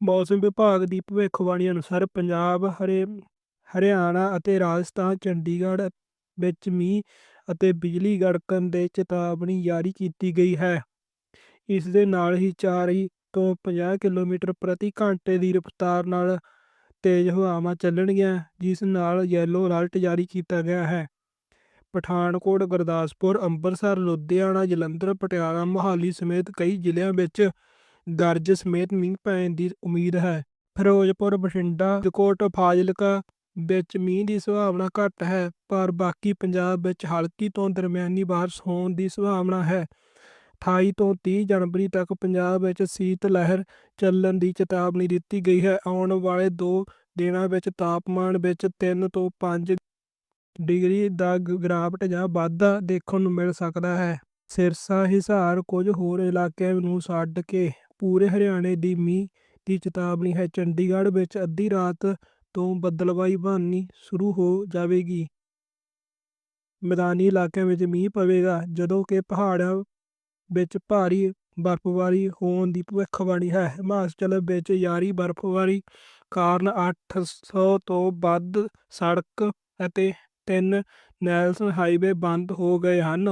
ਮੌਸਮ ਵਿਭਾਗ ਦੀ ਭਵਿੱਖਬਾਣੀ ਅਨੁਸਾਰ ਪੰਜਾਬ, ਹਰੇ, ਹਰਿਆਣਾ ਅਤੇ ਰਾਜਸਥਾਨ, ਚੰਡੀਗੜ੍ਹ ਵਿੱਚ ਮੀਂਹ ਅਤੇ ਬਿਜਲੀ ਗੜਕਣ ਦੇ ਚੇਤਾਵਨੀ ਜਾਰੀ ਕੀਤੀ ਗਈ ਹੈ। ਇਸ ਦੇ ਨਾਲ ਹੀ 40 ਤੋਂ 50 ਕਿਲੋਮੀਟਰ ਪ੍ਰਤੀ ਘੰਟੇ ਦੀ ਰਫ਼ਤਾਰ ਨਾਲ ਤੇਜ਼ ਹਵਾਵਾਂ ਚੱਲਣਗੀਆਂ, ਜਿਸ ਨਾਲ ਯੈਲੋ ਅਲਰਟ ਜਾਰੀ ਕੀਤਾ ਗਿਆ ਹੈ। ਪਠਾਨਕੋਟ, ਗੁਰਦਾਸਪੁਰ, ਅੰਮ੍ਰਿਤਸਰ, ਲੁਧਿਆਣਾ, ਜਲੰਧਰ, ਪਟਿਆਲਾ, ਮੋਹਾਲੀ ਸਮੇਤ ਕਈ ਜ਼ਿਲ੍ਹਿਆਂ ਵਿੱਚ ਗਰਜ ਸਮੇਤ ਮੀਂਹ ਪੈਣ ਦੀ ਉਮੀਦ ਹੈ। ਫਿਰੋਜ਼ਪੁਰ ਬਠਿੰਡਾ ਕੋਟ ਫਾਜ਼ਿਲਕਾ ਵਿੱਚ ਮੀਂਹ ਦੀ ਸੰਭਾਵਨਾ ਘੱਟ ਹੈ, ਪਰ ਬਾਕੀ ਪੰਜਾਬ ਵਿੱਚ ਹਲਕੀ ਤੋਂ ਦਰਮਿਆਨੀ ਬਾਰਿਸ਼ ਹੋਣ ਦੀ ਸੰਭਾਵਨਾ ਹੈ। 28 ਤੋਂ 30 ਜਨਵਰੀ ਤੱਕ ਪੰਜਾਬ ਵਿੱਚ ਸੀਤ ਲਹਿਰ ਚੱਲਣ ਦੀ ਚੇਤਾਵਨੀ ਦਿੱਤੀ ਗਈ ਹੈ। ਆਉਣ ਵਾਲੇ ਦੋ ਦਿਨਾਂ ਵਿੱਚ ਤਾਪਮਾਨ ਵਿੱਚ 3 ਤੋਂ 5 ਡਿਗਰੀ ਦਾ ਗਿਰਾਵਟ ਜਾਂ ਵਾਧਾ ਦੇਖਣ ਨੂੰ ਮਿਲ ਸਕਦਾ ਹੈ। ਸਿਰਸਾ ਹਿਸਾਰ ਕੁਝ ਹੋਰ ਇਲਾਕਿਆਂ ਨੂੰ ਛੱਡ ਕੇ ਪੂਰੇ ਹਰਿਆਣੇ ਦੀ ਮੀਂਹ ਦੀ ਚੇਤਾਵਨੀ ਹੈ। ਚੰਡੀਗੜ੍ਹ ਵਿੱਚ ਅੱਧੀ ਰਾਤ ਤੋਂ ਬੱਦਲਵਾਈ ਬਣਨੀ ਸ਼ੁਰੂ ਹੋ ਜਾਵੇਗੀ। ਮੈਦਾਨੀ ਇਲਾਕਿਆਂ ਵਿੱਚ ਮੀਂਹ ਪਵੇਗਾ, ਜਦੋਂ ਕਿ ਪਹਾੜਾਂ ਵਿੱਚ ਭਾਰੀ ਬਰਫ਼ਬਾਰੀ ਹੋਣ ਦੀ ਭਵਿੱਖਬਾਣੀ ਹੈ। ਹਿਮਾਚਲ ਵਿੱਚ ਯਾਰੀ ਬਰਫ਼ਬਾਰੀ ਕਾਰਨ 800 ਤੋਂ ਵੱਧ ਸੜਕ ਅਤੇ ਤਿੰਨ ਨੈਸ਼ਨਲ ਹਾਈਵੇ ਬੰਦ ਹੋ ਗਏ ਹਨ।